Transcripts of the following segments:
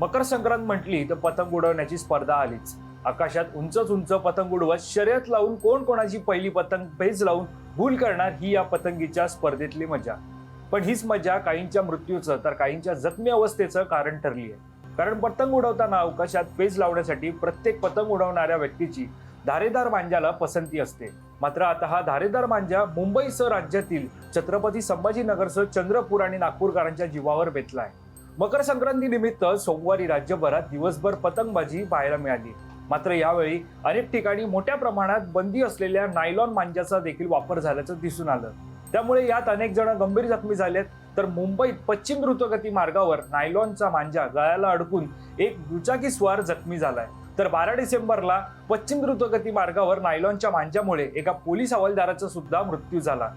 मकर संक्रांत म्हटली तर पतंग उडवण्याची स्पर्धा आलीच. आकाशात उंचच उंच पतंग उडवत शर्यत लावून कोण कोणाची पहिली पतंग पेज लावून भूल करणार ही या पतंगीच्या स्पर्धेतली मजा. पण हीच मजा काहींच्या मृत्यूचं तर काहींच्या जखमी अवस्थेचं कारण ठरली आहे कारण पतंग उडवताना अवकाशात पेज लावण्यासाठी प्रत्येक पतंग उडवणाऱ्या व्यक्तीची धारेदार मांजाला पसंती असते. मात्र आता हा धारेदार मांजा मुंबईसह राज्यातील छत्रपती संभाजीनगरसह चंद्रपूर आणि नागपूरकरांच्या जीवावर बेतलाय. मकर संक्रांतीनिमित्त सोमवारी राज्यभरात दिवसभर पतंगबाजी पाहायला मिळाली. मात्र यावेळी अनेक ठिकाणी मोठ्या प्रमाणात बंदी असलेल्या नायलॉन मांजाचा देखील वापर झाल्याचं दिसून आलं. त्यामुळे यात अनेक जण गंभीर जखमी झालेत. तर मुंबईत पश्चिम द्रुतगती मार्गावर नायलॉनचा मांजा गळ्याला अडकून एक दुचाकी स्वार जखमी झालाय. तर बारा डिसेंबरला पश्चिम द्रुतगती मार्गावर नायलॉनच्या मांजामुळे एका पोलीस हवालदाराचा सुद्धा मृत्यू झाला.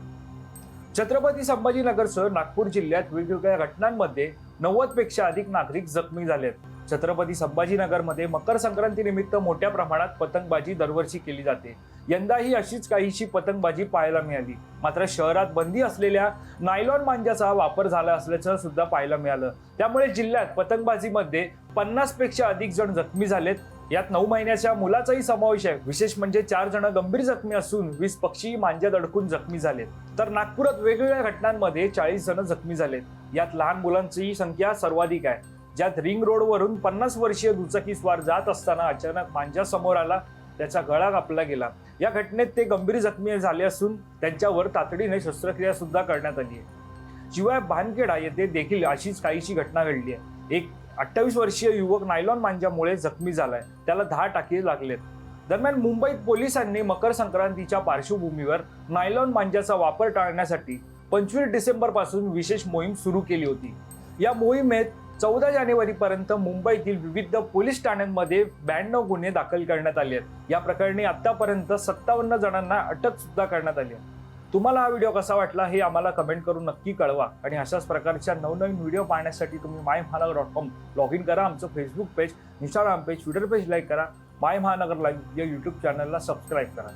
छत्रपती संभाजीनगरसह नागपूर जिल्ह्यात वेगवेगळ्या घटनांमध्ये नव्वदपेक्षा अधिक नागरिक जखमी झालेत. छत्रपती संभाजीनगरमध्ये मकर संक्रांतीनिमित्त मोठ्या प्रमाणात पतंगबाजी दरवर्षी केली जाते. यंदाही अशीच काहीशी पतंगबाजी पाहायला मिळाली. मात्र शहरात बंदी असलेल्या नायलॉन मांजाचा वापर झाला असल्याचं सुद्धा पाहायला मिळालं. त्यामुळे जिल्ह्यात पतंगबाजीमध्ये पन्नासपेक्षा अधिक जण जखमी झालेत. यात नऊ महिन्याच्या मुलाचाही समावेश आहे. विशेष म्हणजे चार जण गंभीर जखमी असून वीस पक्षी मांज्यात अडकून जखमी झालेत. तर नागपुरात वेगवेगळ्या घटनांमध्ये चाळीस जण जखमी झालेत. यात लहान मुलांची संख्या सर्वाधिक आहे. ज्यात रिंग रोडवरून पन्नास वर्षीय दुचाकी स्वार जात असताना अचानक मांजा समोर आला त्याचा गळा कापला गेला. या घटनेत ते गंभीर जखमी झाले असून त्यांच्यावर तातडीने शस्त्रक्रिया सुद्धा करण्यात आली आहे. शिवाय भानखेडा येथे देखील अशीच काहीशी घटना घडली आहे. एक अठ्ठावीस वर्षीय युवक नायलॉन मांजामुळे जखमी झालाय. त्याला दहा टाके लागलेत. दरम्यान मुंबईत पोलिसांनी मकर संक्रांतीच्या पार्श्वभूमीवर नायलॉन मांजाचा वापर टाळण्यासाठी पंचवीस डिसेंबरपासून विशेष मोहीम सुरू केली होती. या मोहिमेत चौदा जानेवारीपर्यंत मुंबईतील विविध पोलीस ठाण्यांमध्ये ब्याण्णव गुन्हे दाखल करण्यात आले आहेत. या प्रकरणी आतापर्यंत सत्तावन्न जणांना अटक सुद्धा करण्यात आली आहे. तुम्हाला हा व्हिडिओ कसा वाटला हे आम्हाला कमेंट करून नक्की कळवा. आणि अशाच प्रकारच्या नवनवीन व्हिडिओ पाहण्यासाठी तुम्ही माय महानगर डॉट कॉम लॉग इन करा आमचं Facebook page Instagram page Twitter page like करा. माय महानगर लाईव्ह या यूट्यूब चॅनलला सबस्क्राईब करा.